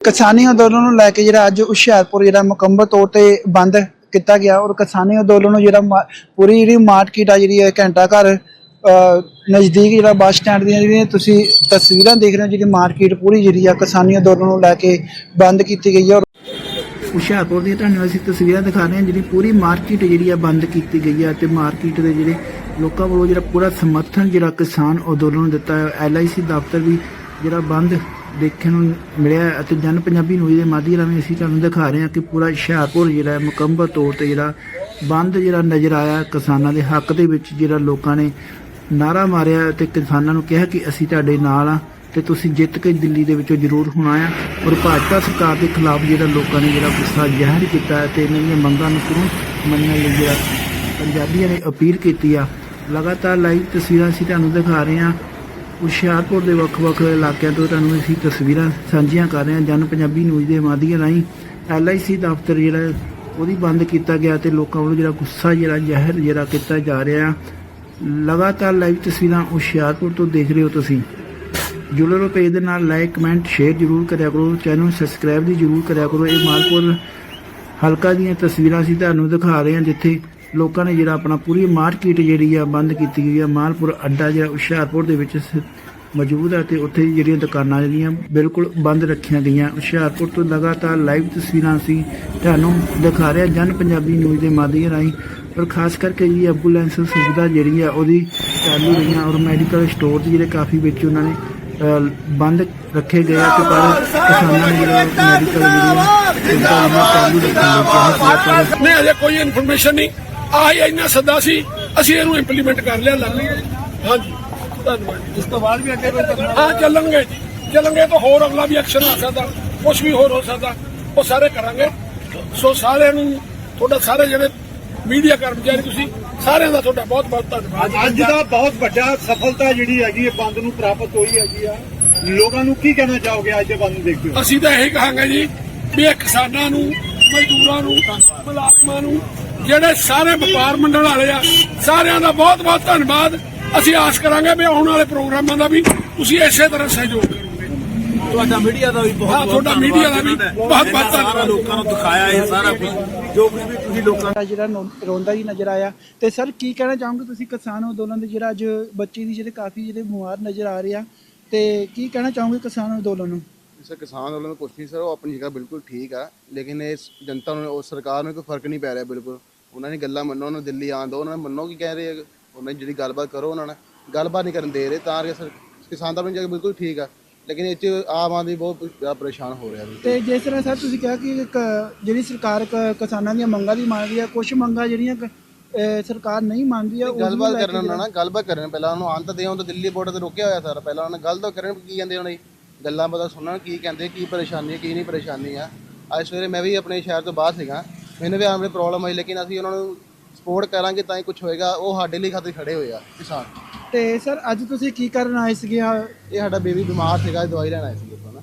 ਕਿਸਾਨੀ ਅੰਦੋਲਨ ਨੂੰ ਲੈ ਕੇ ਜਿਹੜਾ ਅੱਜ ਹੁਸ਼ਿਆਰਪੁਰ ਜਿਹੜਾ ਮੁਕੰਮਲ ਤੌਰ ਤੇ ਬੰਦ ਕੀਤਾ ਗਿਆ ਔਰ ਕਿਸਾਨੀ ਅੰਦੋਲਨ ਨੂੰ ਜਿਹੜਾ ਮਾ- ਪੂਰੀ ਜਿਹੜੀ ਮਾਰਕੀਟ ਆ ਜਿਹੜੀ ਹੈ ਘੰਟਾ ਘਰ ਅ, ਨਜ਼ਦੀਕ ਜਿਹੜਾ ਬੱਸ ਸਟੈਂਡ ਦੀਆਂ ਜਿਹੜੀਆਂ ਤੁਸੀਂ ਤਸਵੀਰਾਂ ਦੇਖ ਰਹੇ ਹੋ ਜਿਹੜੀ ਮਾਰਕੀਟ ਪੂਰੀ ਜਿਹੜੀ ਆ ਕਿਸਾਨੀ ਅੰਦੋਲਨ ਨੂੰ ਲੈ ਕੇ ਬੰਦ ਕੀਤੀ ਗਈ ਹੈ ਔਰ ਹੁਸ਼ਿਆਰਪੁਰ ਦੀਆਂ ਤੁਹਾਨੂੰ ਅਸੀਂ ਤਸਵੀਰਾਂ ਦਿਖਾ ਰਹੇ ਹਾਂ ਜਿਹੜੀ ਪੂਰੀ ਮਾਰਕੀਟ ਜਿਹੜੀ ਆ ਬੰਦ ਕੀਤੀ ਗਈ ਆ ਤੇ ਮਾਰਕੀਟ ਦੇ ਜਿਹੜੇ ਲੋਕਾਂ ਵੱਲੋਂ ਜਿਹੜਾ ਪੂਰਾ ਸਮਰਥਨ ਜਿਹੜਾ ਕਿਸਾਨ ਅੰਦੋਲਨ ਨੂੰ ਦਿੱਤਾ ਹੈ ਐਲਆਈਸੀ ਦਫ਼ਤਰ ਵੀ ਜਿਹੜਾ ਬੰਦ ਦੇਖਣ ਨੂੰ ਮਿਲਿਆ ਅਤੇ ਜਨ ਪੰਜਾਬੀ ਨਿਊਜ਼ ਦੇ ਮਾਧਿਅਮ ਰਾਹੀਂ ਅਸੀਂ ਤੁਹਾਨੂੰ ਦਿਖਾ ਰਹੇ ਹਾਂ ਕਿ ਪੂਰਾ ਹੁਸ਼ਿਆਰਪੁਰ ਜਿਹੜਾ ਹੈ, ਮੁਕੰਮਲ ਤੌਰ ਤੇ ਜਿਹੜਾ ਬੰਦ ਜਿਹੜਾ ਨਜ਼ਰ ਆਇਆ ਕਿਸਾਨਾਂ ਦੇ ਹੱਕ ਦੇ ਵਿੱਚ, ਜਿਹੜਾ ਲੋਕਾਂ ਨੇ ਨਾਰਾ ਮਾਰਿਆ ਤੇ ਕਿਸਾਨਾਂ ਨੂੰ ਕਿਹਾ ਕਿ ਅਸੀਂ ਤੁਹਾਡੇ ਨਾਲ ਆ ਤੇ ਤੁਸੀਂ ਜਿੱਤ ਕੇ ਦਿੱਲੀ ਦੇ ਵਿੱਚੋਂ ਜ਼ਰੂਰ ਹੋਣਾ ਆ ਔਰ ਭਾਜਪਾ ਸਰਕਾਰ ਦੇ ਖਿਲਾਫ ਜਿਹੜਾ ਲੋਕਾਂ ਨੇ ਜਿਹੜਾ ਗੁੱਸਾ ਜ਼ਾਹਿਰ ਕੀਤਾ ਹੈ ਤੇ ਇਹਨਾਂ ਦੀਆਂ ਮੰਗਾਂ ਨੂੰ ਤੁਰੰਤ ਮੰਨਣ ਲਈ ਜਿਹੜਾ ਪੰਜਾਬੀਆਂ ਨੇ ਅਪੀਲ ਕੀਤੀ ਆ। ਲਗਾਤਾਰ ਲਾਈਵ ਤਸਵੀਰਾਂ ਅਸੀਂ ਤੁਹਾਨੂੰ ਦਿਖਾ ਰਹੇ ਹਾਂ ਹੁਸ਼ਿਆਰਪੁਰ ਦੇ ਵੱਖ-ਵੱਖ ਇਲਾਕਿਆਂ ਤੋਂ ਤੁਹਾਨੂੰ ਅਸੀਂ ਤਸਵੀਰਾਂ ਸਾਂਝੀਆਂ ਕਰ ਰਹੇ ਹਾਂ। ਜਨ ਪੰਜਾਬੀ ਨਿਊਜ਼ ਦੇ ਮਾਧਿਅਮ ਰਾਹੀਂ ਐਲਆਈਸੀ ਦਫ਼ਤਰ ਜਿਹੜਾ ਉਹਦੀ ਬੰਦ ਕੀਤਾ ਗਿਆ ਤੇ ਲੋਕਾਂ ਵੱਲੋਂ ਜਿਹੜਾ ਗੁੱਸਾ ਜਿਹੜਾ, ਜ਼ਾਹਿਰ ਜਿਹੜਾ ਕੀਤਾ ਜਾ ਰਿਹਾ। ਆ ਲਗਾਤਾਰ ਲਾਈਵ ਤਸਵੀਰਾਂ ਹੁਸ਼ਿਆਰਪੁਰ ਤੋਂ ਦੇਖ ਰਹੇ ਹੋ ਤੁਸੀਂ। ਜੁੜੇ ਰਹੋ ਪੇਜ ਦੇ ਨਾਲ ਲਾਈਕ ਕਮੈਂਟ ਸ਼ੇਅਰ ਜਰੂਰ ਕਰਿਆ ਕਰੋ। ਚੈਨਲ ਨੂੰ ਸਬਸਕ੍ਰਾਈਬ ਵੀ ਜਰੂਰ ਕਰਿਆ ਕਰੋ। ਇਹ ਮਾਲਪੁਰ ਹਲਕਾ ਦੀਆਂ ਤਸਵੀਰਾਂ ਅਸੀਂ ਤੁਹਾਨੂੰ ਦਿਖਾ ਰਹੇ ਹਾਂ, ਜਿੱਥੇ ਲੋਕਾਂ ਨੇ ਜਿਹੜਾ ਆਪਣਾ ਪੂਰੀ ਮਾਰਕੀਟ ਜਿਹੜੀ ਆ ਬੰਦ ਕੀਤੀ ਗਈ ਆ। ਮਾਲਪੁਰ ਅੱਡਾ ਜਿਹੜਾ ਹੁਸ਼ਿਆਰਪੁਰ ਦੇ ਵਿੱਚ ਮੌਜੂਦ ਹੈ ਤੇ ਉੱਥੇ ਜਿਹੜੀਆਂ ਦੁਕਾਨਾਂ ਜਿਹੜੀਆਂ ਬਿਲਕੁਲ ਬੰਦ ਰੱਖੀਆਂ ਗਈਆਂ। ਹੁਸ਼ਿਆਰਪੁਰ ਤੋਂ ਲਗਾਤਾਰ ਲਾਈਵ ਤਸਵੀਰਾਂ ਅਸੀਂ ਤੁਹਾਨੂੰ ਦਿਖਾ ਰਹੇ ਹਾਂ ਜਨ ਪੰਜਾਬੀ ਨਿਊਜ਼ ਦੇ ਮਾਧਿਅਮ ਰਾਹੀਂ। ਪਰ ਖਾਸ ਕਰਕੇ ਜੀ ਐਂਬੂਲੈਂਸ ਸੁਵਿਧਾ ਜਿਹੜੀ ਆ ਉਹਦੀ ਚਾਲੂ ਰਹੀਆਂ ਔਰ ਮੈਡੀਕਲ ਸਟੋਰ ਜਿਹੜੇ ਕਾਫੀ ਵਿੱਚ ਉਹਨਾਂ ਨੇ ਬੰਦ ਰੱਖੇ ਗਏ ਆ ਤੇ ਪਰ ਕਿਸਾਨਾਂ ਨੇ ਜਿਹੜਾ ਮੈਡੀਕਲ ਜਿਹੜੀ ਚਾਲੂ ਰੱਖਣ ਪਰ ਨਹੀਂ ਅਜੇ ਕੋਈ ਇਨਫੋਰਮੇਸ਼ਨ ਨਹੀਂ। ਆਹ ਹੀ ਇੰਨਾ ਸੱਦਾ ਸੀ ਅਸੀਂ ਇਹਨੂੰ ਇੰਪਲੀਮੈਂਟ ਕਰ ਲਿਆ ਲੱਗ ਹਾਂਜੀ ਧੰਨਵਾਦ ਉਸ ਤੋਂ ਬਾਅਦ ਵੀ ਅੱਗੇ ਹਾਂ ਚੱਲਾਂਗੇ ਜੀ। ਚੱਲਾਂਗੇ ਤਾਂ ਹੋਰ ਅਗਲਾ ਵੀ ਐਕਸ਼ਨ ਆ ਸਕਦਾ ਕੁਝ ਵੀ ਹੋਰ ਹੋ ਸਕਦਾ ਉਹ ਸਾਰੇ ਕਰਾਂਗੇ। ਸੋ ਸਾਰਿਆਂ ਨੂੰ ਤੁਹਾਡਾ ਸਾਰੇ ਜਿਹੜੇ ਮੀਡੀਆ ਕਰਮਚਾਰੀ ਤੁਸੀਂ ਸਾਰਿਆਂ ਦਾ ਤੁਹਾਡਾ ਬਹੁਤ ਬਹੁਤ ਧੰਨਵਾਦ। ਅੱਜ ਦਾ ਬਹੁਤ ਵੱਡਾ ਸਫਲਤਾ ਜਿਹੜੀ ਹੈਗੀ ਹੈ ਬੰਦ ਨੂੰ ਪ੍ਰਾਪਤ ਹੋਈ ਹੈਗੀ ਆ। ਲੋਕਾਂ ਨੂੰ ਕੀ ਕਹਿਣਾ ਚਾਹੋਗੇ ਅੱਜ ਦੇ ਬੰਦ ਨੂੰ ਦੇਖਦੇ ਹੋ ਅਸੀਂ ਤਾਂ ਇਹ ਕਹਾਂਗੇ ਜੀ ਵੀ ਇਹ ਕਿਸਾਨਾਂ ਨੂੰ ਮਜ਼ਦੂਰਾਂ ਨੂੰ ਮੁਲਾਜ਼ਮਾਂ ਨੂੰ ਜਿਹੜੇ ਸਾਰੇ ਵਪਾਰ ਮੰਡਲ ਵਾਲੇ ਆ ਸਾਰਿਆਂ ਦਾ ਬਹੁਤ ਬਹੁਤ ਧੰਨਵਾਦ। ਅਸੀਂ ਆਸ ਕਰਾਂਗੇ ਵੀ ਆਉਣ ਵਾਲੇ ਪ੍ਰੋਗਰਾਮਾਂ ਦਾ ਵੀ ਤੁਸੀਂ ਇਸੇ ਤਰ੍ਹਾਂ ਸਹਿਯੋਗ ਕਰੋਗੇ। ਤੁਹਾਡਾ ਮੀਡੀਆ ਦਾ ਵੀ ਬਹੁਤ ਬਹੁਤ ਤੁਹਾਡਾ ਮੀਡੀਆ ਦਾ ਵੀ ਬਹੁਤ ਬਹੁਤ ਧੰਨਵਾਦ। ਲੋਕਾਂ ਨੂੰ ਦਿਖਾਇਆ ਇਹ ਸਾਰਾ ਕੁਝ ਜੋ ਕੁਝ ਵੀ ਤੁਸੀਂ ਲੋਕਾਂ ਦਾ ਜਿਹੜਾ ਰੋਂਦਾ ਹੀ ਨਜ਼ਰ ਆਇਆ। ਤੇ ਸਰ ਕੀ ਕਹਿਣਾ ਚਾਹੋਗੇ ਤੁਸੀਂ ਕਿਸਾਨ ਅੰਦੋਲਨ ਦੇ ਜਿਹੜਾ ਅੱਜ ਬੱਚੇ ਦੀ ਜਿਹੜੇ ਕਾਫੀ ਜਿਹੜੇ ਬਿਮਾਰ ਨਜ਼ਰ ਆ ਰਹੇ ਆ? ਤੇ ਕੀ ਕਹਿਣਾ ਚਾਹੋਗੇ ਕਿਸਾਨ ਅੰਦੋਲਨ ਨੂੰ? ਸਰ ਕਿਸਾਨ ਵੱਲੋਂ ਨਹੀਂ ਸਰ ਉਹ ਆਪਣੀ ਜਗ੍ਹਾ ਬਿਲਕੁਲ ਠੀਕ ਆ ਲੇਕਿਨ ਇਸ ਜਨਤਾ ਨੂੰ ਉਹ ਸਰਕਾਰ ਨੂੰ ਕੋਈ ਫ਼ਰਕ ਨਹੀਂ ਪੈ ਰਿਹਾ ਬਿਲਕੁਲ। ਉਹਨਾਂ ਨੇ ਗੱਲਾਂ ਮੰਨੋ ਉਹਨਾਂ ਨੂੰ ਦਿੱਲੀ ਆਉਣ ਦਿਓ ਉਹਨਾਂ ਨੇ ਮੰਨੋ ਕੀ ਕਹਿ ਰਹੇ ਆ ਉਹਨਾਂ ਦੀ ਜਿਹੜੀ ਗੱਲਬਾਤ ਕਰੋ ਉਹਨਾਂ ਨਾਲ ਗੱਲਬਾਤ ਨਹੀਂ ਕਰਨ ਦੇ ਰਹੇ ਤਾਂ ਕਰਕੇ ਸਰ ਕਿਸਾਨ ਤਾਂ ਆਪਣੀ ਜਗ੍ਹਾ ਬਿਲਕੁਲ ਠੀਕ ਆ ਲੇਕਿਨ ਇਹ 'ਚ ਆਮ ਆਦਮੀ ਬਹੁਤ ਜ਼ਿਆਦਾ ਪਰੇਸ਼ਾਨ ਹੋ ਰਿਹਾ ਤੇ ਜਿਸ ਤਰ੍ਹਾਂ ਸਰ ਤੁਸੀਂ ਕਿਹਾ ਕਿ ਕ- ਜਿਹੜੀ ਸਰਕਾਰ ਕ- ਕਿਸਾਨਾਂ ਦੀਆਂ ਮੰਗਾਂ ਦੀ ਮੰਨਦੀ ਆ ਕੁਝ ਮੰਗਾਂ ਜਿਹੜੀਆਂ ਕ- ਅਹ ਸਰਕਾਰ ਨਹੀਂ ਮੰਨਦੀ ਆ ਉਹਨੂੰ ਗੱਲਬਾਤ ਲੈ ਕੇ ਕਰਨ ਉਹਨਾਂ ਨਾਲ ਗੱਲਬਾਤ ਕਰਨ ਪਹਿਲਾਂ ਉਹਨੂੰ ਆਉਣ ਤਾਂ ਦੇ ਤਾਂ ਦਿੱਲੀ ਬੋਰਡ ਤੇ ਰੋਕਿਆ ਹੋਇਆ ਸਰ ਪਹਿਲਾਂ ਉਹਨਾਂ ਨਾਲ ਗੱਲ ਤਾਂ ਕਰਨ ਕੀ ਕਹਿੰਦੇ ਉਹਨਾਂ ਦੀ? ਗੱਲਾਂ ਪਤਾ ਸੁਣਨ ਕੀ ਕਹਿੰਦੇ ਕੀ ਪਰੇਸ਼ਾਨੀ ਹੈ ਕੀ ਨਹੀਂ ਪਰੇਸ਼ਾਨੀ ਆ। ਅੱਜ ਸਵੇਰੇ ਮੈਂ ਵੀ ਆਪਣੇ ਸ਼ਹਿਰ ਤੋਂ ਬਾਹਰ ਸੀਗਾ। ਮੈਨੂੰ ਵੀ ਆਮਰੇ ਪ੍ਰੋਬਲਮ ਆਈ ਲੇਕਿਨ ਅਸੀਂ ਉਹਨਾਂ ਨੂੰ ਸਪੋਰਟ ਕਰਾਂਗੇ ਤਾਂ ਹੀ ਕੁਝ ਹੋਏਗਾ। ਉਹ ਸਾਡੇ ਲਈ ਖਾਤਰ ਖੜੇ ਹੋਏ ਆ ਕਿਸਾਨ। ਤੇ ਸਰ ਅੱਜ ਤੁਸੀਂ ਕੀ ਕਰਨ ਆਏ ਸੀਗੇ? ਆ- ਇਹ ਸਾਡਾ ਬੇਬੀ ਬਿਮਾਰ ਸੀਗਾ ਦਵਾਈ ਲੈਣ ਆਏ ਸੀ ਆਪਾਂ ਨਾ।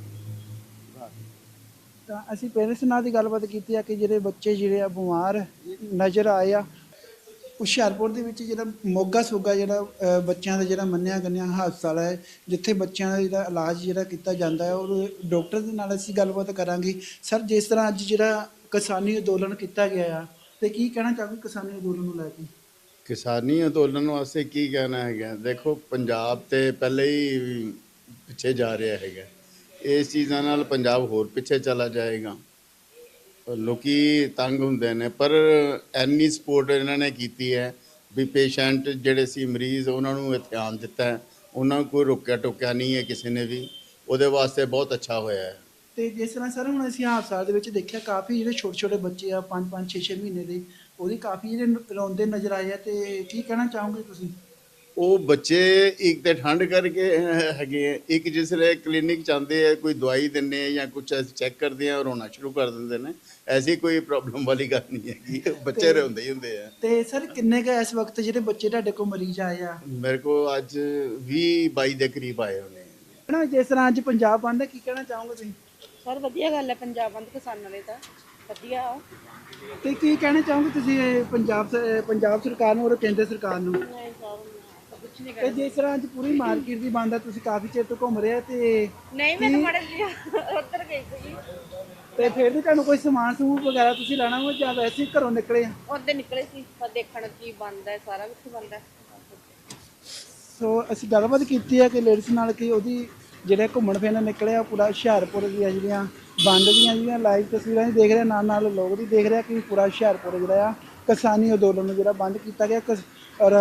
ਤਾਂ ਅਸੀਂ ਪੇਰੈਂਟਸ ਨਾਲ ਦੀ ਗੱਲਬਾਤ ਕੀਤੀ ਆ ਕਿ ਜਿਹੜੇ ਬੱਚੇ ਜਿਹੜੇ ਆ ਬਿਮਾਰ ਨਜ਼ਰ ਆਏ ਆ। ਹੁਸ਼ਿਆਰਪੁਰ ਦੇ ਵਿੱਚ ਜਿਹੜਾ ਮੋਗਾ ਸੋਗਾ ਜਿਹੜਾ ਬੱਚਿਆਂ ਦਾ ਜਿਹੜਾ ਮੰਨਿਆ ਗੰਨਿਆ ਹਸਪਤਾਲ ਹੈ, ਜਿੱਥੇ ਬੱਚਿਆਂ ਦਾ ਜਿਹੜਾ ਇਲਾਜ ਜਿਹੜਾ ਕੀਤਾ ਜਾਂਦਾ ਹੈ ਉਹ ਡਾਕਟਰ ਦੇ ਨਾਲ ਅਸੀਂ ਗੱਲਬਾਤ ਕਰਾਂਗੇ। ਸਰ, ਜਿਸ ਤਰ੍ਹਾਂ ਅੱਜ ਜਿਹੜਾ ਕਿਸਾਨੀ ਅੰਦੋਲਨ ਕੀਤਾ ਗਿਆ ਆ, ਤੇ ਕੀ ਕਹਿਣਾ ਚਾਹੋਗੇ ਕਿਸਾਨੀ ਅੰਦੋਲਨ ਨੂੰ ਲੈ ਕੇ? ਕਿਸਾਨੀ ਅੰਦੋਲਨ ਵਾਸਤੇ ਕੀ ਕਹਿਣਾ ਹੈਗਾ? ਦੇਖੋ, ਪੰਜਾਬ ਤੇ ਪਹਿਲੇ ਹੀ ਪਿੱਛੇ ਜਾ ਰਿਹਾ ਹੈਗਾ। ਇਸ ਚੀਜ਼ਾਂ ਨਾਲ ਪੰਜਾਬ ਹੋਰ ਪਿੱਛੇ ਚਲਾ ਜਾਏਗਾ। ਲੋਕੀ ਤੰਗ ਹੁੰਦੇ ਨੇ, ਪਰ ਐਨੀ ਸਪੋਰਟ ਇਹਨਾਂ ਨੇ ਕੀਤੀ ਹੈ ਵੀ ਪੇਸ਼ੈਂਟ ਜਿਹੜੇ ਸੀ ਮਰੀਜ਼, ਉਹਨਾਂ ਨੂੰ ਇਹ ਧਿਆਨ ਦਿੱਤਾ ਉਹਨਾਂ ਨੂੰ ਕੋਈ ਰੋਕਿਆ ਟੋਕਿਆ ਨਹੀਂ ਹੈ ਕਿਸੇ ਨੇ ਵੀ। ਉਹਦੇ ਵਾਸਤੇ ਬਹੁਤ ਅੱਛਾ ਹੋਇਆ ਹੈ। ਤੇ ਜਿਸ ਤਰ੍ਹਾਂ ਸਰ, ਹੁਣ ਅਸੀਂ ਹਸਪਤਾਲ ਦੇ ਵਿੱਚ ਦੇਖਿਆ, ਕਾਫੀ ਜਿਹੜੇ ਛੋਟੇ ਛੋਟੇ ਬੱਚੇ ਆ 5 5 6 6 ਮਹੀਨੇ ਦੇ, ਉਹਦੀ ਕਾਫੀ ਜਿਹੜੇ ਰੋਂਦੇ ਨਜ਼ਰ ਆਏ ਆ, ਤੇ ਕੀ ਕਹਿਣਾ ਚਾਹੋਗੇ ਤੁਸੀਂ? ਉਹ ਬੱਚੇ ਇੱਕ ਤੇ ਠੰਡ ਕਰਕੇ ਹੈਗੇ ਇੱਕ ਜਿਸ ਵੇਲੇ ਕਲੀਨਿਕ ਜਾਂਦੇ ਆ ਕੋਈ ਦਵਾਈ ਦਿੰਨੇ ਆ ਜਾਂ ਕੁਝ ਚੈੱਕ ਕਰਦੇ ਆ ਰੋਣਾ ਸ਼ੁਰੂ ਕਰ ਦਿੰਦੇ ਨੇ। ਐਸੀ ਕੋਈ ਪ੍ਰੋਬਲਮ ਵਾਲੀ ਗੱਲ ਨਹੀਂ ਹੈਗੀ। ਬੱਚੇ ਰੋਂਦੇ ਹੀ ਹੁੰਦੇ ਆ। ਤੇ ਸਰ ਕਿੰਨੇ ਕੁ ਇਸ ਵਕਤ ਜਿਹੜੇ ਬੱਚੇ ਤੁਹਾਡੇ ਕੋਲ ਮਰੀਜ਼ ਆਏ ਆ? ਮੇਰੇ ਕੋ ਅੱਜ 20 22 ਦੇ ਕਰੀਬ ਆਏ ਹੋਣੇ ਨਾ ਜਿਸ ਤਰ੍ਹਾਂ ਅੱਜ ਪੰਜਾਬ ਬੰਦ ਕੀ ਕਹਿਣਾ ਚਾਹੋਗੇ ਤੁਸੀਂ? ਸਰ ਵਧੀਆ ਗੱਲ ਹੈ ਪੰਜਾਬ ਬੰਦ ਕਿਸਾਨਾਂ ਲਈ ਤਾਂ। ਵਧੀਆ ਆ। ਤੇ ਕੀ ਕਹਿਣਾ ਚਾਹੋਗੇ ਤੁਸੀਂ ਇਹ ਪੰਜਾਬ ਸ- ਪੰਜਾਬ ਸਰਕਾਰ ਨੂੰ ਔਰ ਕੇਂਦਰ ਸਰਕਾਰ ਨੂੰ? ਨਹੀਂ ਸਰ ਨਹੀਂ ਤੇ ਜਿਸ ਤਰ੍ਹਾਂ ਅੱਜ ਪੂਰੀ ਮਾਰਕੀਟ ਦੀ ਬੰਦ ਹੈ ਤੁਸੀਂ ਕਾਫੀ ਚਿਰ ਤੋਂ ਘੁੰਮ ਰਹੇ ਆ ਤੇ ਨਹੀਂ ਮੈਂ ਤਾਂ ਮੜੇ ਲਿਆ ਉੱਧਰ ਗਈ ਸੀ ਤੇ ਫਿਰ ਵੀ ਤੁਹਾਨੂੰ ਕੋਈ ਸਮਾਨ ਸਮੂਹ ਵਗੈਰਾ ਤੁਸੀਂ ਲੈਣਾ ਹੋ ਜਾਂ ਵੈਸੇ ਹੀ ਘਰੋਂ ਨਿਕਲੇ ਆ? ਉਹਦੇ ਨਿਕਲੇ ਸੀ ਪਰ ਦੇਖਣ ਕੀ ਬੰਦ ਹੈ ਸਾਰਾ ਕੁਝ ਬੰਦ ਹੈ। ਸੋ ਅਸੀਂ ਗੱਲਬਾਤ ਕੀਤੀ ਹੈ ਕਿ ਲੇਡੀਜ਼ ਨਾਲ ਕਿ ਉਹਦੀ ਜਿਹੜੇ ਘੁੰਮਣ ਫਿਰਨ ਨਿਕਲਿਆ ਪੂਰਾ ਹੁਸ਼ਿਆਰਪੁਰ ਦੀਆਂ ਜਿਹੜੀਆਂ ਬੰਦ ਦੀਆਂ ਜਿਹੜੀਆਂ ਲਾਈਵ ਤਸਵੀਰਾਂ ਵੀ ਦੇਖ ਰਹੇ ਨਾਲ ਨਾਲ ਲੋਕ ਵੀ ਦੇਖ ਰਹੇ ਕਿ ਪੂਰਾ ਹੁਸ਼ਿਆਰਪੁਰ ਜਿਹੜਾ ਆ ਕਿਸਾਨੀ ਅੰਦੋਲਨ ਨੂੰ ਜਿਹੜਾ ਬੰਦ ਕੀਤਾ ਗਿਆ ਔਰ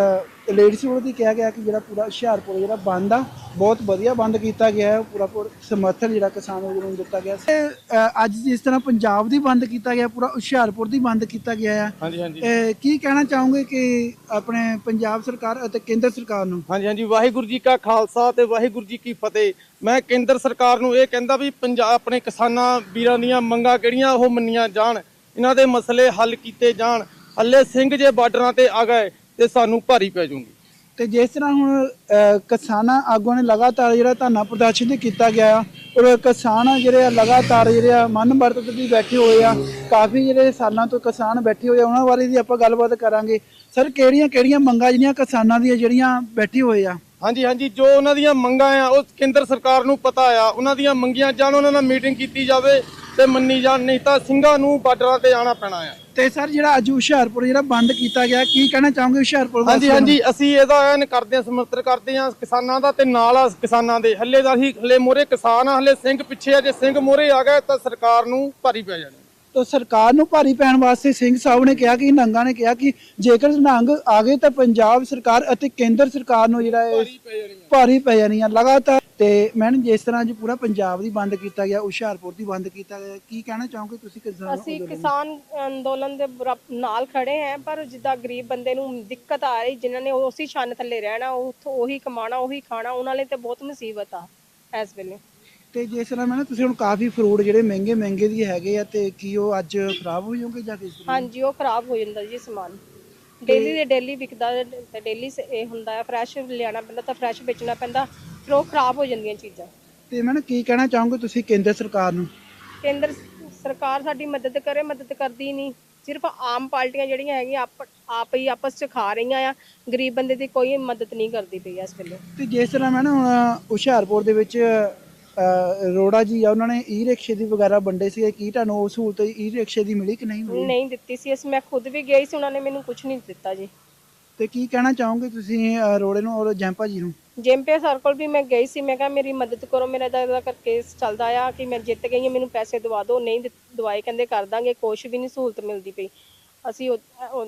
ਲੇਡੀਜ਼ ਵੱਲੋਂ ਦੀ ਕਿਹਾ ਗਿਆ ਕਿ ਜਿਹੜਾ ਪੂਰਾ ਹੁਸ਼ਿਆਰਪੁਰ ਜਿਹੜਾ ਬੰਦ ਆ ਬਹੁਤ ਵਧੀਆ ਬੰਦ ਕੀਤਾ ਗਿਆ ਹੈ ਪੂਰਾ ਪੂਰਾ ਸਮਰਥਨ ਜਿਹੜਾ ਕਿਸਾਨ ਅੰਦੋਲਨ ਨੂੰ ਦਿੱਤਾ ਗਿਆ ਅ, ਅੱਜ ਜਿਸ ਤਰ੍ਹਾਂ ਪੰਜਾਬ ਦੀ ਬੰਦ ਕੀਤਾ ਗਿਆ ਪੂਰਾ ਹੁਸ਼ਿਆਰਪੁਰ ਦੀ ਬੰਦ ਕੀਤਾ ਗਿਆ ਹੈ ਹਾਂਜੀ ਕੀ ਕਹਿਣਾ ਚਾਹੋਗੇ ਕਿ ਆਪਣੇ ਪੰਜਾਬ ਸਰਕਾਰ ਅਤੇ ਕੇਂਦਰ ਸਰਕਾਰ ਨੂੰ? ਹਾਂਜੀ ਹਾਂਜੀ। ਵਾਹਿਗੁਰੂ ਜੀ ਕਾ ਖਾਲਸਾ ਤੇ ਵਾਹਿਗੁਰੂ ਜੀ ਕੀ ਫਤਿਹ। ਮੈਂ ਕੇਂਦਰ ਸਰਕਾਰ ਨੂੰ ਇਹ ਕਹਿੰਦਾ ਵੀ ਪੰਜਾਬ ਆਪਣੇ ਕਿਸਾਨਾਂ ਵੀਰਾਂ ਦੀਆਂ ਮੰਗਾਂ ਕਿਹੜੀਆਂ ਉਹ ਮੰਨੀਆਂ ਜਾਣ ਇਹਨਾਂ ਦੇ ਮਸਲੇ ਹੱਲ ਕੀਤੇ ਜਾਣ। ਹੱਲੇ ਸਿੰਘ ਜੇ ਬਾਰਡਰਾਂ ਤੇ ਆ ਗਏ ਤੇ ਸਾਨੂੰ ਭਾਰੀ ਪੈ ਜੂਗੀ ਤੇ ਜਿਸ ਤਰ੍ਹਾਂ ਹੁਣ ਅ, ਕਿਸਾਨਾਂ ਆਗੂਆਂ ਨੇ ਲਗਾਤਾਰ ਜਿਹੜਾ ਧਰਨਾ ਪ੍ਰਦਰਸ਼ਨ ਤੇ ਕੀਤਾ ਗਿਆ ਆ, ਔਰ ਕਿਸਾਨ ਆ ਜਿਹੜੇ ਆ ਲਗਾਤਾਰ ਜਿਹੜੇ ਆ ਮਨ ਵਰਤ ਵੀ ਬੈਠੇ ਹੋਏ ਆ ਕਾਫੀ ਜਿਹੜੇ ਸਾਲਾਂ ਤੋਂ ਕਿਸਾਨ ਬੈਠੇ ਹੋਏ ਆ ਉਹਨਾਂ ਬਾਰੇ ਵੀ ਆਪਾਂ ਗੱਲਬਾਤ ਕਰਾਂਗੇ। ਸਰ ਕਿਹੜੀਆਂ ਕਿਹੜੀਆਂ ਮੰਗਾਂ ਜਿਹੜੀਆਂ ਕਿਸਾਨਾਂ ਦੀਆਂ ਜਿਹੜੀਆਂ ਬੈਠੇ ਹੋਏ ਆ? ਹਾਂਜੀ ਹਾਂਜੀ ਜੋ ਉਹਨਾਂ ਦੀਆਂ ਮੰਗਾਂ ਆ ਉਹ ਕੇਂਦਰ ਸਰਕਾਰ ਨੂੰ ਪਤਾ ਆ। ਉਹਨਾਂ ਦੀਆਂ ਮੰਗੀਆਂ ਜਾਣ ਉਹਨਾਂ ਨਾਲ ਮੀਟਿੰਗ ਕੀਤੀ ਜਾਵੇ ਤੇ ਮੰਨੀ ਜਾਣ ਨਹੀਂ ਤਾਂ ਸਿੰਘਾਂ ਨੂੰ ਬਾਰਡਰਾਂ ਤੇ ਆਉਣਾ ਪੈਣਾ ਆ। ਤੇ ਸਰ ਜਿਹੜਾ ਅੱਜ ਹੁਸ਼ਿਆਰਪੁਰ ਜਿਹੜਾ ਬੰਦ ਕੀਤਾ ਗਿਆ ਕੀ ਕਹਿਣਾ ਚਾਹੋਗੇ ਹੁਸ਼ਿਆਰਪੁਰ ਹਾਂਜੀ? ਹਾਂਜੀ ਅਸੀਂ ਇਹਦਾ ਐਨ ਕਰਦੇ ਹਾਂ ਸਮਰਥਨ ਕਰਦੇ ਹਾਂ ਕਿਸਾਨਾਂ ਦਾ ਤੇ ਨਾਲ ਆ ਕਿਸਾਨਾਂ ਦੇ। ਹੱਲੇ ਦਾ ਅਸੀਂ ਹੱਲੇ ਮੋਰੇ ਕਿਸਾਨ ਆ ਹੱਲੇ ਸਿੰਘ ਪਿੱਛੇ ਆ ਜੇ ਸਿੰਘ ਮੋਰੇ ਆ ਗਏ ਤਾਂ ਸਰਕਾਰ ਨੂੰ ਭਾਰੀ ਪੈ ਜਾਣੀ। ਤਾਂ ਸਰਕਾਰ ਨੂੰ ਭਾਰੀ ਪੈਣ ਵਾਸਤੇ ਸਿੰਘ ਸਾਹਿਬ ਨੇ ਕਿਹਾ ਕਿ ਨੰਗਾ ਨੇ ਕਿਹਾ ਕਿ ਜੇਕਰ ਨੰਗ ਆ ਗਏ ਤਾਂ ਪੰਜਾਬ ਸਰਕਾਰ ਅਤੇ ਕੇਂਦਰ ਸਰਕਾਰ ਨੂੰ ਜਿਹੜਾ ਹੈ ਭਾਰੀ ਪੈ ਜਾਣੀ ਆ। ਲਗਾਤਾਰ। ਤੇ ਮੈਡਮ ਜਿਸ ਤਰ੍ਹਾਂ ਅੱਜ ਪੂਰਾ ਪੰਜਾਬ ਦੀ ਬੰਦ ਕੀਤਾ ਗਿਆ ਹੁਸ਼ਿਆਰਪੁਰ ਦੀ ਬੰਦ ਕੀਤਾ ਗਿਆ ਕੀ ਕਹਿਣਾ ਚਾਹੋਗੇ ਤੁਸੀਂ ਕਿਸਾਨ ਅਸੀਂ ਕਿਸਾਨ ਅੰਦੋਲਨ ਦੇ ਨਾਲ ਖੜੇ ਹਾਂ ਪਰ ਜਿੱਦਾਂ ਗਰੀਬ ਬੰਦੇ ਨੂੰ ਦਿੱਕਤ ਆ ਰਹੀ ਜਿਨ੍ਹਾਂ ਨੇ ਉਸੇ ਛੰਨ ਥੱਲੇ ਰਹਿਣਾ ਉਹ ਉੱਥੋਂ ਉਹੀ ਕਮਾਣਾ ਉਹੀ ਖਾਣਾ ਉਹਨਾਂ ਲਈ ਤੇ ਬਹੁਤ ਮੁਸੀਬਤ ਆ ਇਸ ਵੇਲੇ। ਤੇ ਜਿਸ ਤਰ੍ਹਾਂ ਮੈਂ ਨਾ ਤੁਸੀਂ ਹੁਣ ਕਾਫੀ ਫਰੂਟ ਜਿਹੜੇ ਮਹਿੰਗੇ ਮਹਿੰਗੇ ਦੀ ਹੈਗੇ ਆ ਤੇ ਕੀ ਉਹ ਅੱਜ ਖਰਾਬ ਹੋ ਜਾਣਗੇ ਜਾਂ ਕਿਸ ਤਰ੍ਹਾਂ ਹਾਂਜੀ ਉਹ ਖਰਾਬ ਹੋ ਜਾਂਦਾ ਜੀ ਸਮਾਨ। ਡੇਲੀ ਦੇ ਡੇਲੀ ਵਿਕਦਾ ਤੇ ਡੇਲੀ ਇਹ ਹੁੰਦਾ ਹੈ ਫਰੈਸ਼ ਲਿਆਣਾ ਪੈਂਦਾ ਤਾਂ ਫਰੈਸ਼ ਵੇਚਣਾ ਪੈਂਦਾ ਫਿਰ ਉਹ ਖਰਾਬ ਹੋ ਜਾਂਦੀਆਂ ਚੀਜ਼ਾਂ। ਤੇ ਮੈਂ ਨਾ ਕੀ ਕਹਿਣਾ ਚਾਹੋਗੇ ਤੁਸੀਂ ਕੇਂਦਰ ਸਰਕਾਰ ਨੂੰ? ਕੇਂਦਰ ਸਰਕਾਰ ਸਾਡੀ ਮਦਦ ਕਰੇ ਮਦਦ ਕਰਦੀ ਨਹੀਂ। ਸਿਰਫ ਆਮ ਪਾਰਟੀਆਂ ਜਿਹੜੀਆਂ ਹੈਗੀਆਂ ਆਪ ਆਪ ਹੀ ਆਪਸ ਚ ਖਾ ਰਹੀਆਂ ਆ ਗਰੀਬ ਬੰਦੇ ਦੀ ਕੋਈ ਮਦਦ ਨਹੀਂ ਕਰਦੀ ਪਈ ਇਸ ਵੇਲੇ। ਤੇ ਜਿਸ ਤਰ੍ਹਾਂ ਮੈਂ ਨਾ ਹੁਣ ਹੁਸ਼ਿਆਰਪੁਰ ਦੇ ਵਿੱਚ ਰੋੜਾ ਜੀ ਆ ਉਹਨਾਂ ਨੇ ਈ ਰਿਕਸ਼ੇ ਦੀ ਵਗੈਰਾ ਵੰਡੇ ਸੀ ਕੀ ਤੁਹਾਨੂੰ ਉਹ ਸਹੂਲਤ ਈ ਰਿਕਸ਼ੇ ਦੀ ਮਿਲੀ ਕਿ ਨਹੀਂ ਮਿਲੀ? ਨਹੀਂ ਦਿੱਤੀ ਸੀ। ਇਸ ਮੈਂ ਖੁਦ ਵੀ ਗਈ ਸੀ ਉਹਨਾਂ ਨੇ ਮੈਨੂੰ ਕੁਝ ਨਹੀਂ ਦਿੱਤਾ ਜੀ। ਤੇ ਕੀ ਕਹਿਣਾ ਚਾਹੋਗੇ ਤੁਸੀਂ ਅ, ਰੋੜੇ ਨੂੰ ਔਰ ਜੈਂਪਾ ਜੀ ਨੂੰ? ਜੇਮਪੇ ਸਰਕਲ ਵੀ ਮੈਂ ਗਈ ਸੀ। ਮੈਂ ਕਿਹਾ ਮੇਰੀ ਮਦਦ ਕਰੋ ਮੇਰਾ ਦਾ ਦਾ ਕੇਸ ਚੱਲਦਾ ਆ ਕਿ ਮੈਂ ਜਿੱਤ ਗਈ ਹਾਂ ਮੈਨੂੰ ਪੈਸੇ ਦਵਾ ਦਿਓ। ਨਹੀਂ ਦਵਾਈ ਕਹਿੰਦੇ ਕਰ ਦਾਂਗੇ ਕੁਛ ਵੀ ਨਹੀਂ ਸਹੂਲਤ ਮਿਲਦੀ ਪਈ। ਅਸੀਂ ਉਹ- ਉਹ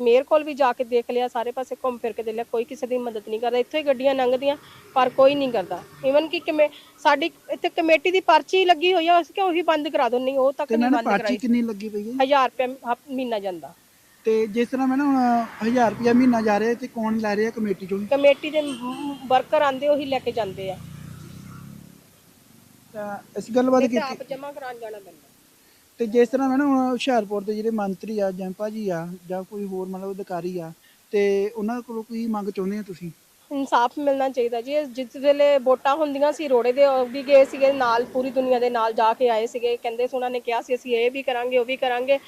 ਮੇਅਰ ਕੋਲ ਵੀ ਜਾ ਕੇ ਦੇਖ ਲਿਆ ਸਾਰੇ ਪਾਸੇ ਘੁੰਮ ਫਿਰ ਕੇ ਦੇਖ ਲਿਆ ਕੋਈ ਕਿਸੇ ਦੀ ਮਦਦ ਨਹੀਂ ਕਰਦਾ ਇੱਥੇ ਗੱਡੀਆਂ ਲੰਘਦੀਆਂ ਪਰ ਕੋਈ ਨਹੀਂ ਕਰਦਾ। ਈਵਨ ਕਿ ਕਿਵੇਂ ਸਾਡੀ ਇੱਥੇ ਕਮੇਟੀ ਦੀ ਪਰਚੀ ਲੱਗੀ ਹੋਈ ਆ ਅਸੀਂ ਕਿ ਉਹੀ ਬੰਦ ਕਰਾ ਦੋ ਨਹੀਂ ਉਹ ਤੱਕ ਤੇ ਨਹੀਂ ਮੈਂ ਨਾ ਬੰਦ ਕਰਾਈ। ਕਿੰਨੀ ਲੱਗੀ ਪਈ ਹੈ? 1000 ਰੁਪਏ ਮਹੀਨਾ ਜਾਂਦਾ। ਤੇ ਜਿਸ ਤਰ੍ਹਾਂ ਮੈਂ ਨਾ ਹੁਣ 1000 ਰੁਪਇਆ ਮਹੀਨਾ ਜਾ ਰਿਹਾ ਤੇ ਕੌਣ ਲੈ ਰਿਹਾ ਕਮੇਟੀ ਚੋਂ? ਕਮੇਟੀ ਦੇ ਵਰਕਰ ਆਂਦੇ ਉਹੀ ਲੈ ਕੇ ਜਾਂਦੇ ਆ। ਤਾਂ ਇਸ ਗੱਲਬਾਤ ਤੇ ਕੀਤੀ ਆਪ ਜਮਾ ਕਰਾਉਣ ਜਾਣਾ ਪੈਂਦਾ। ਤੇ ਜਿਸ ਤਰ੍ਹਾਂ ਮੈਂ ਹੁਣ ਹੁਸ਼ਿਆਰਪੁਰ ਦੇ ਜਿਹੜੇ ਮੰਤਰੀ ਆ ਜੈਂਪਾ ਜੀ ਆ, ਜਾਂ ਕੋਈ ਹੋਰ ਮਤਲਬ ਅਧਿਕਾਰੀ ਆ, ਤੇ ਉਹਨਾਂ ਕੋਲੋਂ ਕੀ ਮੰਗ ਚਾਹੁੰਦੇ ਆ ਤੁਸੀਂ? ਇਨਸਾਫ ਮਿਲਣਾ ਚਾਹੀਦਾ ਜੀ। ਜਿਸ ਵੇਲੇ ਵੋਟਾਂ ਹੁੰਦੀਆਂ ਸੀ, ਰੋੜੇ ਦੇ ਉਹ ਵੀ ਗਏ ਸੀਗੇ ਨਾਲ, ਪੂਰੀ ਦੁਨੀਆ ਦੇ ਨਾਲ ਜਾ ਕੇ ਆਏ ਸੀਗੇ। ਕਹਿੰਦੇ ਸੀ ਉਹਨਾਂ ਨੇ ਕਿਹਾ ਸੀ, ਅਸੀਂ ਇਹ ਵੀ ਕਰਾਂਗੇ, ਉਹ ਵੀ ਕਰਾਂਗੇ।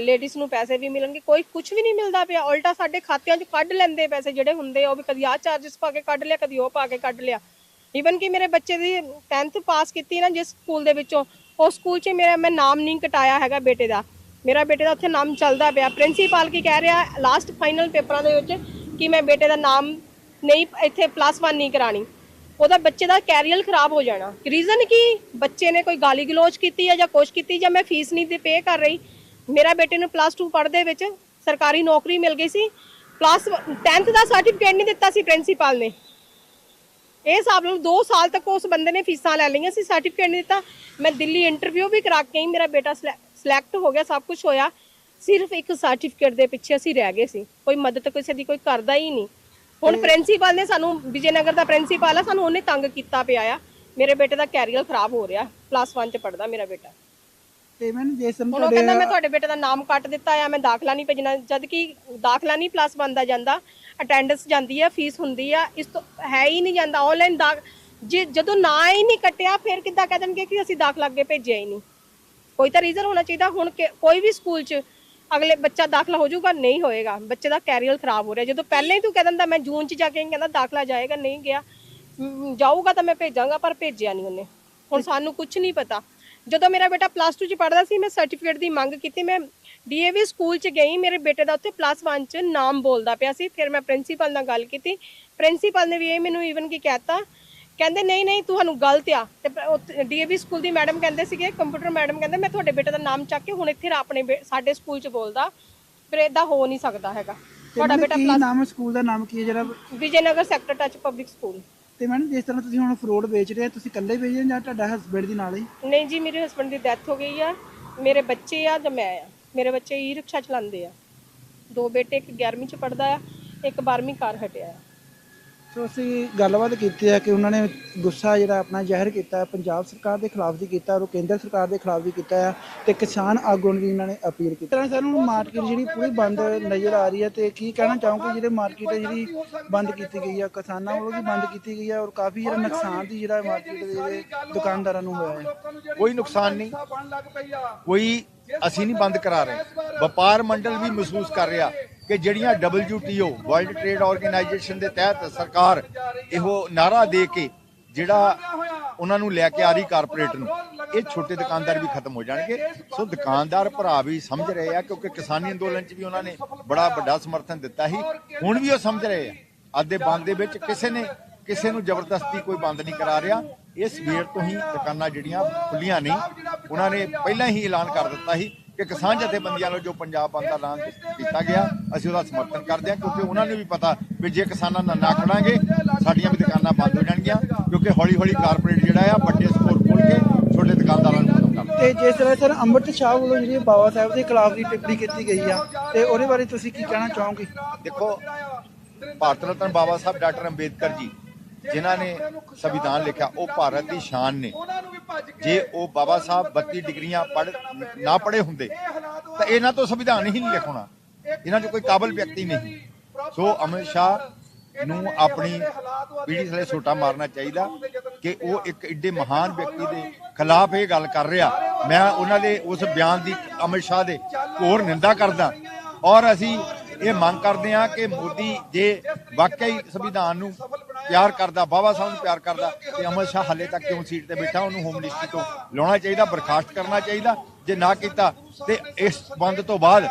ਲੇਡੀਜ਼ ਨੂੰ ਪੈਸੇ ਵੀ ਮਿਲਣਗੇ, ਕੋਈ ਕੁਝ ਵੀ ਨਹੀਂ ਮਿਲਦਾ ਪਿਆ। ਉਲਟਾ ਸਾਡੇ ਖਾਤਿਆਂ 'ਚ ਕੱਢ ਲੈਂਦੇ ਪੈਸੇ ਜਿਹੜੇ ਹੁੰਦੇ ਆ, ਉਹ ਵੀ ਕਦੀ ਆ ਚਾਰजेस ਪਾ ਕੇ ਕੱਢ ਲਿਆ, ਕਦੀ ਉਹ ਪਾ ਕੇ ਕੱਢ ਲਿਆ। ਈਵਨ ਕਿ ਮੇਰੇ ਬੱਚੇ ਦੀ 10th ਪਾਸ ਕੀਤੀ ਨਾ, ਜਿਸ ਸਕੂਲ ਦੇ ਵਿੱਚੋਂ ਉਹ ਸਕੂਲ 'ਚ ਮੇਰਾ, ਮੈਂ ਨਾਮ ਨਹੀਂ ਕਟਾਇਆ ਹੈਗਾ ਬੇਟੇ ਦਾ। ਮੇਰਾ ਬੇਟੇ ਦਾ ਉੱਥੇ ਨਾਮ ਚੱਲਦਾ ਪਿਆ। ਪ੍ਰਿੰਸੀਪਲ ਕੀ ਕਹਿ ਰਿਹਾ ਲਾਸਟ ਫਾਈਨਲ ਪੇਪਰਾਂ ਦੇ ਵਿੱਚ ਕਿ ਮੈਂ ਬੇਟੇ ਦਾ ਨਾਮ ਨਹੀਂ, ਇੱਥੇ ਪਲੱਸ 1 ਨਹੀਂ ਕਰਾਣੀ। ਉਹਦਾ ਬੱਚੇ ਦਾ ਕੈਰੀਅਰ ਖਰਾਬ ਹੋ ਜਾਣਾ। ਰੀਜ਼ਨ ਕੀ? ਬੱਚੇ ਨੇ ਕੋਈ ਗਾਲੀ ਗਲੋਚ ਕੀਤੀ ਹੈ ਜਾਂ ਕੁਛ ਕੀਤੀ ਜਾਂ ਮੈਂ ਫੀਸ ਨਹੀਂ ਦੇ ਪੇ ਕਰ ਰਹੀ। ਮੇਰਾ ਬੇਟੇ ਨੂੰ ਪਲੱਸ 2 ਪੜ੍ਹਦੇ ਵਿੱਚ ਸਰਕਾਰੀ ਨੌਕਰੀ ਮਿਲ ਗਈ ਸੀ। ਪਲੱਸ 10th ਦਾ ਸਰਟੀਫਿਕੇਟ ਨਹੀਂ ਦਿੱਤਾ ਸੀ ਪ੍ਰਿੰਸੀਪਲ ਨੇ। ਇਹ ਹਿਸਾਬ ਨਾਲ 2 ਸਾਲ ਤੱਕ ਉਸ ਬੰਦੇ ਨੇ ਫੀਸਾਂ ਲੈ ਲਈਆਂ ਸੀ ਸਰਟੀਫਿਕੇਟ ਨਹੀਂ ਦਿੱਤਾ। ਮੈਂ ਦਿੱਲੀ ਇੰਟਰਵਿਊ ਵੀ ਕਰਾ ਕੇ ਆਈ ਮੇਰਾ ਬੇਟਾ ਸਿਲੈਕਟ ਹੋ ਗਿਆ ਸਭ ਕੁਝ ਹੋਇਆ। ਸਿਰਫ ਇੱਕ ਸਰਟੀਫਿਕੇਟ ਦੇ ਪਿੱਛੇ ਅਸੀਂ ਰਹਿ ਗਏ ਸੀ। ਕੋਈ ਮਦਦ ਕਿਸੇ ਦੀ ਕੋਈ ਕਰਦਾ ਹੀ ਨਹੀਂ। ਹੁਣ ਪ੍ਰਿੰਸੀਪਲ ਨੇ ਸਾਨੂੰ ਵਿਜੇਨਗਰ ਦਾ ਪ੍ਰਿੰਸੀਪਲ ਆ ਸਾਨੂੰ ਉਹਨੇ ਤੰਗ ਕੀਤਾ ਪਿਆ ਆ। ਮੇਰੇ ਬੇਟੇ ਦਾ ਕੈਰੀਅਰ ਖਰਾਬ ਹੋ ਰਿਹਾ। ਪਲੱਸ 1 ਚ ਪੜਦਾ ਮੇਰਾ ਬੇਟਾ। ਤੇ ਮੈਂ ਜਿਸ ਤਰ੍ਹਾਂ ਹੁਣ ਉਹ ਕਹਿੰਦਾ ਮੈਂ ਤੁਹਾਡੇ ਬੇਟੇ ਦਾ ਨਾਮ ਕੱਟ ਦਿੱਤਾ ਆ ਮੈਂ ਦਾਖਲਾ ਨਹੀਂ ਭੇਜਣਾ। ਜਦ ਕਿ ਦਾਖਲਾ ਨਹੀਂ ਪਲੱਸ 1 ਦਾ ਜਾਂਦਾ ਅਟੈਂਡੈਂਸ ਜਾਂਦੀ ਆ ਫੀਸ ਹੁੰਦੀ ਆ, ਇਸ ਤੋਂ ਹੈ ਹੀ ਨਹੀਂ ਜਾਂਦਾ ਆਨਲਾਈਨ ਦਾ ਜੇ ਜਦੋਂ ਨਾ ਹੀ ਨਹੀਂ ਕੱਟਿਆ, ਫਿਰ ਕਿੱਦਾਂ ਕਹਿ ਦੇਣਗੇ ਕਿ ਅਸੀਂ ਦਾਖਲਾ ਅੱਗੇ ਭੇਜਿਆ ਹੀ ਨਹੀਂ। ਕੋਈ ਤਾਂ ਰੀਜ਼ਨ ਹੋਣਾ ਚਾਹੀਦਾ, ਹੁਣ ਕੋਈ ਵੀ ਸਕੂਲ 'ਚ ਅਗਲੇ ਬੱਚਾ ਦਾਖਲਾ ਹੋ ਜਾਊਗਾ, ਨਹੀਂ ਹੋਏਗਾ, ਬੱਚੇ ਦਾ ਕੈਰੀਅਰ ਖਰਾਬ ਹੋ ਰਿਹਾ। ਜਦੋਂ ਪਹਿਲਾਂ ਹੀ ਤੂੰ ਕਹਿ ਦਿੰਦਾ, ਮੈਂ ਜੂਨ ਚ ਜਾ ਕੇ ਕਹਿੰਦਾ ਦਾਖਲਾ ਜਾਏਗਾ, ਨਹੀਂ ਗਿਆ ਜਾਊਗਾ ਤਾਂ ਮੈਂ ਭੇਜਾਂਗਾ, ਪਰ ਭੇਜਿਆ ਨਹੀਂ ਉਹਨੇ। ਹੁਣ ਸਾਨੂੰ ਕੁਝ ਨਹੀਂ ਪਤਾ। ਜਦੋਂ ਮੇਰਾ ਬੇਟਾ ਪਲੱਸ 2 ਚ ਪੜਦਾ ਸੀ, ਮੈਂ ਸਰਟੀਫਿਕੇਟ ਦੀ ਮੰਗ ਕੀਤੀ, ਮੈਂ ਡੀਏਵੀ ਸਕੂਲ ਚ ਗਈ ਮੇਰੇ ਬੇਟੇ ਦਾ ਉੱਥੇ ਪਲੱਸ 1 ਚ ਨਾਮ ਬੋਲਦਾ ਪਿਆ ਸੀ ਫਿਰ ਮੈਂ ਪ੍ਰਿੰਸੀਪਲ ਨਾਲ ਗੱਲ ਕੀਤੀ। ਪ੍ਰਿੰਸੀਪਲ ਨੇ ਵੀ ਇਹ ਮੈਨੂੰ ਈਵਨ ਕੀ ਕਹਿਤਾ ਕਹਿੰਦੇ ਨਹੀਂ ਨਹੀਂ ਤੁਹਾਨੂੰ ਗਲਤ ਆ। ਤੇ ਡੀਏਵੀ ਸਕੂਲ ਦੀ ਮੈਡਮ ਕਹਿੰਦੇ ਸੀਗੇ ਕੰਪਿਊਟਰ ਮੈਡਮ ਕਹਿੰਦੇ ਮੈਂ ਤੁਹਾਡੇ ਬੇਟੇ ਦਾ ਨਾਮ ਚੱਕ ਕੇ ਹੁਣ ਇੱਥੇ ਆਪਣੇ ਸਾਡੇ ਸਕੂਲ ਚ ਬੋਲਦਾ। ਫਿਰ ਇਦਾਂ ਹੋ ਨਹੀਂ ਸਕਦਾ ਹੈਗਾ। ਤੁਹਾਡਾ ਬੇਟਾ ਪਲੱਸ ਨਾਮ ਸਕੂਲ ਦਾ? ਨਾਮ ਕੀ ਹੈ ਜਿਹੜਾ? Vijaynagar sector touch public school ਤੇ ਮੈਡਮ ਜਿਸ ਤਰ੍ਹਾਂ ਤੁਸੀਂ ਹੁਣ ਫਰੋਡ ਵੇਚ ਰਹੇ ਹੋ ਤੁਸੀਂ ਇਕੱਲੇ ਵੇਚ ਰਹੇ ਹੋ ਜਾਂ ਤੁਹਾਡਾ ਹਸਬੰਡ ਦੀ ਨਾਲ ਹੀ? ਨਹੀਂ ਜੀ ਮੇਰੇ ਹਸਬੰਡ ਦੀ ਡੈਥ ਹੋ ਗਈ ਆ। ਮੇਰੇ ਬੱਚੇ ਆ ਜਾਂ ਮੈਂ ਆ? ਮੇਰੇ ਬੱਚੇ ਈ ਰਿਕਸ਼ਾ ਚਲਾਉਂਦੇ ਆ। ਦੋ ਬੇਟੇ ਇੱਕ 11ਵੀਂ ਚ ਪੜਦਾ ਆ ਇੱਕ 12ਵੀਂ ਕਰ ਹਟਿਆ ਆ। ਸੋ ਅਸੀਂ ਗੱਲਬਾਤ ਕੀਤੀ ਹੈ ਕਿ ਉਹਨਾਂ ਨੇ ਗੁੱਸਾ ਜਿਹੜਾ ਆਪਣਾ ਜ਼ਾਹਿਰ ਕੀਤਾ ਹੈ ਪੰਜਾਬ ਸਰਕਾਰ ਦੇ ਖਿਲਾਫ ਵੀ ਕੀਤਾ ਔਰ ਕੇਂਦਰ ਸਰਕਾਰ ਦੇ ਖਿਲਾਫ ਵੀ ਕੀਤਾ ਹੈ ਤੇ ਕਿਸਾਨ ਆਗੂਆਂ ਦੀ ਉਹਨਾਂ ਨੇ ਅਪੀਲ ਕੀਤੀ। ਤਰ੍ਹਾਂ ਸਾਨੂੰ ਮਾਰਕੀਟ ਜਿਹੜੀ ਪੂਰੀ ਬੰਦ ਨਜ਼ਰ ਆ ਰਹੀ ਹੈ ਤੇ ਕੀ ਕਹਿਣਾ ਚਾਹੋਗੇ ਜਿਹੜੇ ਮਾਰਕੀਟ ਹੈ ਜਿਹੜੀ ਬੰਦ ਕੀਤੀ ਗਈ ਹੈ ਕਿਸਾਨਾਂ ਵੱਲੋਂ ਵੀ ਬੰਦ ਕੀਤੀ ਗਈ ਹੈ ਔਰ ਕਾਫੀ ਜਿਹੜਾ ਨੁਕਸਾਨ ਦੀ ਜਿਹੜਾ ਮਾਰਕੀਟ ਦੇ ਜਿਹੜੇ ਦੁਕਾਨਦਾਰਾਂ ਨੂੰ ਹੋਇਆ ਹੈ ਕੋਈ ਨੁਕਸਾਨ ਨਹੀਂ। ਕੋਈ ਅਸੀਂ ਨਹੀਂ ਬੰਦ ਕਰਾ ਰਹੇ। ਵਪਾਰ ਮੰਡਲ ਵੀ ਮਹਿਸੂਸ ਕਰ ਰਿਹਾ ਕਿ ਜਿਹੜੀਆਂ WTO ਵਰਲਡ ਟ੍ਰੇਡ ਆਰਗੇਨਾਈਜੇਸ਼ਨ ਦੇ ਤਹਿਤ ਸਰਕਾਰ ਇਹੋ ਨਾਰਾ ਦੇ ਕੇ ਜਿਹੜਾ ਉਹਨਾਂ ਨੂੰ ਲੈ ਕੇ ਆ ਰਹੀ ਕਾਰਪੋਰੇਟ ਨੂੰ, ਇਹ ਛੋਟੇ ਦੁਕਾਨਦਾਰ ਵੀ ਖਤਮ ਹੋ ਜਾਣਗੇ। ਸੋ ਦੁਕਾਨਦਾਰ ਭਰਾ ਵੀ ਸਮਝ ਰਹੇ ਆ, ਕਿਉਂਕਿ ਕਿਸਾਨੀ ਅੰਦੋਲਨ 'ਚ ਵੀ ਉਹਨਾਂ ਨੇ ਬੜਾ ਵੱਡਾ ਸਮਰਥਨ ਦਿੱਤਾ ਸੀ। ਹੁਣ ਵੀ ਉਹ ਸਮਝ ਰਹੇ ਆ। ਅੱਜ ਦੇ ਬੰਦ ਦੇ ਵਿੱਚ ਕਿਸੇ ਨੇ ਕਿਸੇ ਨੂੰ ਜ਼ਬਰਦਸਤੀ ਕੋਈ ਬੰਦ ਨਹੀਂ ਕਰਾ ਰਿਹਾ। ਇਹ ਸਵੇਰ ਤੋਂ ਹੀ ਦੁਕਾਨਾਂ ਜਿਹੜੀਆਂ ਖੁੱਲੀਆਂ ਨਹੀਂ ਉਹਨਾਂ ਨੇ ਪਹਿਲਾਂ ਹੀ ਐਲਾਨ ਕਰ ਦਿੱਤਾ ਸੀ ਕਿ ਕਿਸਾਨ ਜਥੇਬੰਦੀਆਂ ਵੱਲੋਂ ਜੋ ਪੰਜਾਬ ਬੰਦ ਦਾ ਐਲਾਨ ਕੀਤਾ ਗਿਆ ਅਸੀਂ ਉਹਦਾ ਸਮਰਥਨ ਕਰਦੇ ਹਾਂ ਕਿਉਂਕਿ ਉਹਨਾਂ ਨੂੰ ਵੀ ਪਤਾ ਵੀ ਜੇ ਕਿਸਾਨਾਂ ਨਾਲ ਨਾ ਖੜਾਂਗੇ ਸਾਡੀਆਂ ਵੀ ਦੁਕਾਨਾਂ ਬੰਦ ਹੋ ਜਾਣਗੀਆਂ ਕਿਉਂਕਿ ਹੌਲੀ ਹੌਲੀ ਕਾਰਪੋਰੇਟ ਜਿਹੜਾ ਆ ਵੱਡੇ ਸਟੋਰ ਖੋਲ ਕੇ ਛੋਟੇ ਦੁਕਾਨਦਾਰਾਂ ਨੂੰ ਖਤਮ ਕਰਦਾ ਤੇ ਜਿਸ ਤਰ੍ਹਾਂ ਸਰ ਅੰਮ੍ਰਿਤ ਸ਼ਾਹ ਵੱਲੋਂ ਜਿਹੜੀ ਬਾਬਾ ਸਾਹਿਬ ਦੇ ਖਿਲਾਫ ਦੀ ਟਿੱਪਣੀ ਕੀਤੀ ਗਈ ਆ ਤੇ ਉਹਦੇ ਬਾਰੇ ਤੁਸੀਂ ਕੀ ਕਹਿਣਾ ਚਾਹੋਗੇ? ਦੇਖੋ ਭਾਰਤ ਰਤਨ ਬਾਬਾ ਸਾਹਿਬ ਡਾਕਟਰ ਅੰਬੇਦਕਰ ਜੀ ਜਿਨ੍ਹਾਂ ਨੇ ਸੰਵਿਧਾਨ ਲਿਖਿਆ, ਉਹ ਭਾਰਤ ਦੀ ਸ਼ਾਨ ਨੇ। ਜੇ ਉਹ ਬਾਬਾ ਸਾਹਿਬ 32 ਡਿਗਰੀਆਂ ਪੜ ਨਾ ਪੜੇ ਹੁੰਦੇ, ਤਾਂ ਇਹਨਾਂ ਤੋਂ ਸੰਵਿਧਾਨ ਹੀ ਨਹੀਂ ਲਿਖਣਾ। ਇਹਨਾਂ 'ਚ ਕੋਈ ਕਾਬਲ ਵਿਅਕਤੀ ਨਹੀਂ। ਸੋ ਅਮਿਤ ਸ਼ਾਹ ਨੂੰ ਆਪਣੀ ਪੀੜੀ ਥਲੇ ਛੋਟਾ ਮਾਰਨਾ ਚਾਹੀਦਾ ਕਿ ਉਹ ਇੱਕ ਏਡੇ ਮਹਾਨ ਵਿਅਕਤੀ ਦੇ ਖਿਲਾਫ ਇਹ ਗੱਲ ਕਰ ਰਿਹਾ। ਮੈਂ ਉਹਨਾਂ ਦੇ ਉਸ ਬਿਆਨ ਦੀ ਅਮਿਤ ਸ਼ਾਹ ਦੇ ਘੋਰ ਨਿੰਦਾ ਕਰਦਾ। ਔਰ ਅਸੀਂ ਇਹ ਮੰਗ ਕਰਦੇ ਹਾਂ ਕਿ ਮੋਦੀ ਜੇ ਵਾਕਈ ਸੰਵਿਧਾਨ ਨੂੰ ਪਿਆਰ ਕਰਦਾ, ਬਾਬਾ ਸਾਹਿਬ ਨੂੰ ਪਿਆਰ ਕਰਦਾ ਤੇ ਅਮਰ ਸ਼ਾਹ ਹਾਲੇ ਤੱਕ ਕਿਉਂ ਸੀਟ ਤੇ ਬੈਠਾ, ਉਹਨੂੰ ਹੋਮ ਮਿਨਿਸਟਰੀ ਤੋਂ ਲਾਉਣਾ ਚਾਹੀਦਾ, ਬਰਖਾਸਤ ਕਰਨਾ ਚਾਹੀਦਾ, ਜੇ ਨਾ ਕੀਤਾ, ਤੇ ਇਸ ਬੰਦ ਤੋਂ ਬਾਅਦ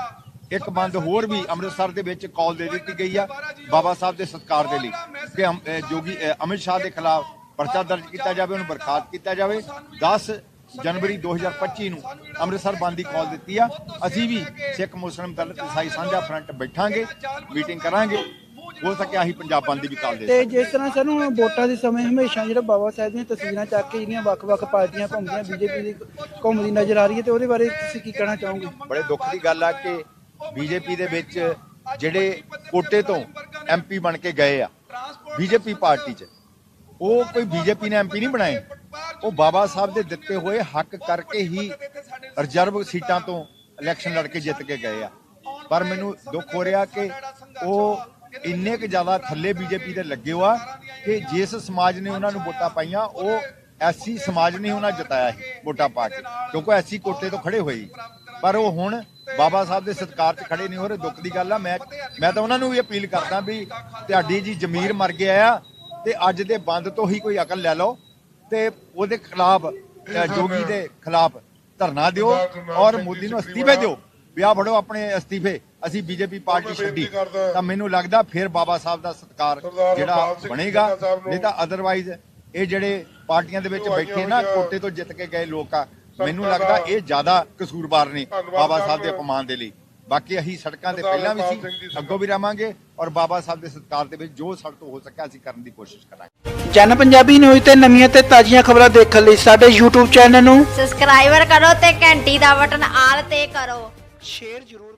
ਇੱਕ ਬੰਦ ਹੋਰ ਵੀ ਅੰਮ੍ਰਿਤਸਰ ਦੇ ਵਿੱਚ ਕਾਲ ਦੇ ਦਿੱਤੀ ਗਈ ਆ, ਬਾਬਾ ਸਾਹਿਬ ਦੇ ਸਤਿਕਾਰ ਦੇ ਲਈ ਕਿ ਜੋਗੀ ਅਮਿਤ ਸ਼ਾਹ ਦੇ ਖਿਲਾਫ ਪਰਚਾ ਦਰਜ ਕੀਤਾ ਜਾਵੇ, ਉਹਨੂੰ ਬਰਖਾਸਤ ਕੀਤਾ ਜਾਵੇ। 10 ਜਨਵਰੀ 2025 ਨੂੰ ਅੰਮ੍ਰਿਤਸਰ ਬੰਦ ਦੀ ਕਾਲ ਦਿੱਤੀ ਆ। ਅਸੀਂ ਵੀ ਸਿੱਖ ਮੁਸਲਿਮ ਦਲਿਤ ਈਸਾਈ ਸਾਂਝਾ ਫਰੰਟ ਬੈਠਾਂਗੇ ਮੀਟਿੰਗ ਕਰਾਂਗੇ। ਹੋ ਸਕਿਆ ਅਸੀਂ ਪੰਜਾਬ ਦੀ ਵੀ ਕਾਲ ਦੇ ਤੇ ਜਿਸ ਤਰ੍ਹਾਂ ਹੁਣ ਵੋਟਾਂ ਦੇ ਸਮੇਂ ਹਮੇਸ਼ਾ ਜਿਹੜਾ ਬਾਬਾ ਸਾਹਿਬ ਦੀਆਂ ਤਸਵੀਰਾਂ ਚੱਕ ਕੇ ਜਿਹੜੀਆਂ ਵੱਖ-ਵੱਖ ਪਾਰਟੀਆਂ ਘੁੰਮਦੀਆਂ ਬੀਜੇਪੀ ਦੀ ਘੁੰਮਦੀ ਨਜ਼ਰ ਆ ਰਹੀ ਹੈ ਤੇ ਉਹਦੇ ਬਾਰੇ ਤੁਸੀਂ ਕੀ ਕਹਿਣਾ ਚਾਹੋਗੇ? ਬੜੇ ਦੁੱਖ ਦੀ ਗੱਲ ਆ ਕਿ ਬੀਜੇਪੀ ਦੇ ਵਿੱਚ ਜਿਹੜੇ ਕੋਟੇ ਤੋਂ ਐਮਪੀ ਬਣ ਕੇ ਗਏ ਆ ਬੀਜੇਪੀ ਪਾਰਟੀ 'ਚ ਉਹ ਕੋਈ ਬੀਜੇਪੀ ਨੇ ਐਮਪੀ ਨਹੀਂ ਬਣਾਏ। ਉਹ ਬਾਬਾ ਸਾਹਿਬ ਦੇ ਦਿੱਤੇ ਹੋਏ ਹੱਕ ਕਰਕੇ ਹੀ ਰਿਜ਼ਰਵ ਸੀਟਾਂ ਤੋਂ ਇਲੈਕਸ਼ਨ ਲੜ ਕੇ ਜਿੱਤ ਕੇ ਗਏ ਆ। ਪਰ ਮੈਨੂੰ ਦੁੱਖ ਹੋ ਰਿਹਾ ਕਿ ਉਹ ਇੰਨੇ ਕੁ ਜ਼ਿਆਦਾ ਥੱਲੇ ਬੀਜੇਪੀ ਦੇ ਲੱਗੇ ਹੋਆ ਕਿ ਜਿਸ ਸਮਾਜ ਨੇ ਉਹਨਾਂ ਨੂੰ ਵੋਟਾਂ ਪਾਈਆਂ ਉਹ ਐਸੀ ਸਮਾਜ ਨੇ ਉਹਨਾਂ ਜਿਤਾਇਆ ਸੀ ਵੋਟਾਂ ਪਾ ਕੇ ਕਿਉਂਕਿ ਐਸੀ ਕੋਟੇ ਤੋਂ ਖੜੇ ਹੋਏ। ਪਰ ਉਹ ਹੁਣ ਬਾਬਾ ਸਾਹਿਬ ਦੇ ਸਤਿਕਾਰ 'ਚ ਖੜੇ ਨਹੀਂ ਹੋ ਰਹੇ ਦੁੱਖ ਦੀ ਗੱਲ ਆ ਮੈਂ ਮੈਂ ਤਾਂ ਉਹਨਾਂ ਨੂੰ ਵੀ ਅਪੀਲ ਕਰਦਾ ਵੀ ਤੁਹਾਡੀ ਜੀ ਜ਼ਮੀਰ ਮਰ ਗਿਆ ਆ ਤੇ ਅੱਜ ਦੇ ਬੰਦ ਤੋਂ ਹੀ ਕੋਈ ਅਕਲ ਲੈ ਲਓ ਤੇ ਉਹਦੇ ਖਿਲਾਫ ਜੋਗੀ ਦੇ ਖਿਲਾਫ ਧਰਨਾ ਦਿਓ ਔਰ ਮੋਦੀ ਨੂੰ ਅਸਤੀਫੇ ਦਿਓ ਵਿਆਹ ਫੜੋ ਆਪਣੇ ਅਸਤੀਫੇ ਅਸੀਂ ਬੀਜੇਪੀ ਪਾਰਟੀ ਛੱਡੀ। ਤਾਂ ਮੈਨੂੰ ਲੱਗਦਾ ਫਿਰ ਬਾਬਾ ਸਾਹਿਬ ਦਾ ਸਤਿਕਾਰ ਜਿਹੜਾ ਬਣੇਗਾ ਨਹੀਂ ਤਾਂ ਅਦਰਵਾਈਜ਼ ਇਹ ਜਿਹੜੇ ਪਾਰਟੀਆਂ ਦੇ ਵਿੱਚ ਬੈਠੇ ਨਾ ਕੋਟੇ ਤੋਂ ਜਿੱਤ ਕੇ ਗਏ ਲੋਕ ਆ ਮੈਨੂੰ ਲੱਗਦਾ ਇਹ ਜ਼ਿਆਦਾ ਕਸੂਰਵਾਰ ਨੇ ਬਾਬਾ ਸਾਹਿਬ ਦੇ ਅਪਮਾਨ ਦੇ ਲਈ। ਬਾਕੀ ਅਸੀਂ ਸੜਕਾਂ ਤੇ ਪਹਿਲਾਂ ਵੀ ਸੀ ਅੱਗੋਂ ਵੀ ਰਵਾਂਗੇ ਔਰ ਬਾਬਾ ਸਾਹਿਬ ਦੇ ਸਤਿਕਾਰ ਦੇ ਵਿੱਚ ਜੋ ਸਾਡੇ ਤੋਂ ਹੋ ਸਕਿਆ ਅਸੀਂ ਕਰਨ ਦੀ ਕੋਸ਼ਿਸ਼ ਕਰਾਂਗੇ। ਜਨ ਪੰਜਾਬੀ ਨਿਊਜ਼ ਤੇ ਨਵੀਆਂ ਤੇ ਤਾਜ਼ੀਆਂ ਖਬਰਾਂ ਦੇਖਣ ਲਈ ਸਾਡੇ YouTube ਚੈਨਲ ਨੂੰ ਸਬਸਕ੍ਰਾਈਬਰ ਕਰੋ ਤੇ ਘੰਟੀ ਦਾ ਬਟਨ ਆਲ ਤੇ ਕਰੋ। ਸ਼ੇਅਰ ਜ਼ਰੂਰ